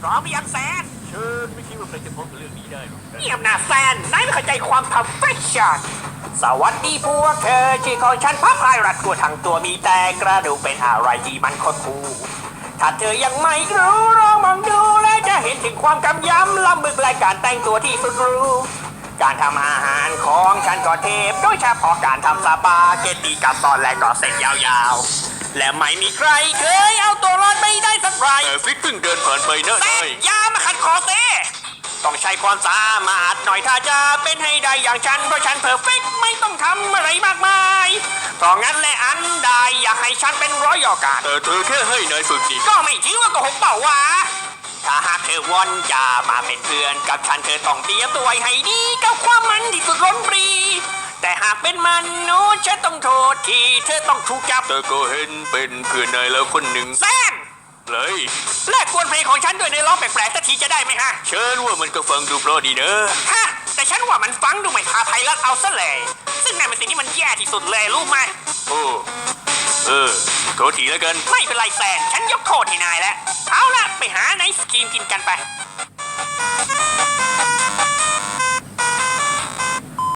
พร้อมหรือยังแซนเชิญไม่คิดว่าใครจะพบกับเรื่องนี้ได้หรอกนะเงียบหน้าแซนนายไม่เข้าใจความ perfection สวัสดีพวกเธอชื่อของฉันพระพายรัดตัวทั้งตัวมีแต่กระดูกเป็นอะไรที่มันโคตรคูลถ้าเธอยังไม่รู้ลองมองดูและจะเห็นถึงความกำยำล้ำบึกและการแต่งตัวที่สุดหรู้การทำอาหารของฉันก็เทพโดยเฉพาะการทำสปาเกตตีกับซอนและก็เส้นยาวๆ และไม่มีใครเคยเอา สักไรแต่ฟิกเพิ่งเดินผ่านไปนะแต่นายอยามาขัดคอเซ่ต้องใช้ความสามารถหน่อยถ้าจะเป็นให้ได้อย่างฉันเพราะฉันเพอร์เฟกไม่ต้องทำอะไรมากมายเพราะงั้นแหละอันใดอยากให้ฉันเป็นร้อยยอการแต่เธอแค่ให้นายฝึกนี่ก็ไม่ถือว่าโกหกเปล่าวะถ้าหากเธอวอนจะมาเป็นเพื่อนกับฉันเธอต้องเตรียมตัวไว้ให้ดีกับความมันที่สุดล้นปรี แต่หากเป็นมนุษย์ฉันต้องโทษที่เธอต้องถูกจับแต่ก็เห็นเป็นเพื่อนนายแล้วคนหนึ่งแซน เลยแลกกวนเพลงของฉันด้วยในร้องแปลกๆสักทีจะได้ไหมฮะ เชิญว่ามันก็ฟังดูเพราะดีเนอะฮะ แต่ฉันว่ามันฟังดูไม่พาไพเราะเอาซะเลย ซึ่งนั่นเป็นสิ่งที่มันแย่ที่สุดเลยรู้ไหม โอ้เออโทษทีแล้วกัน ไม่เป็นไรแซน ฉันยกโทษให้นายแล้ว เอาล่ะ ไปหาไนท์สกรีมกินกันไป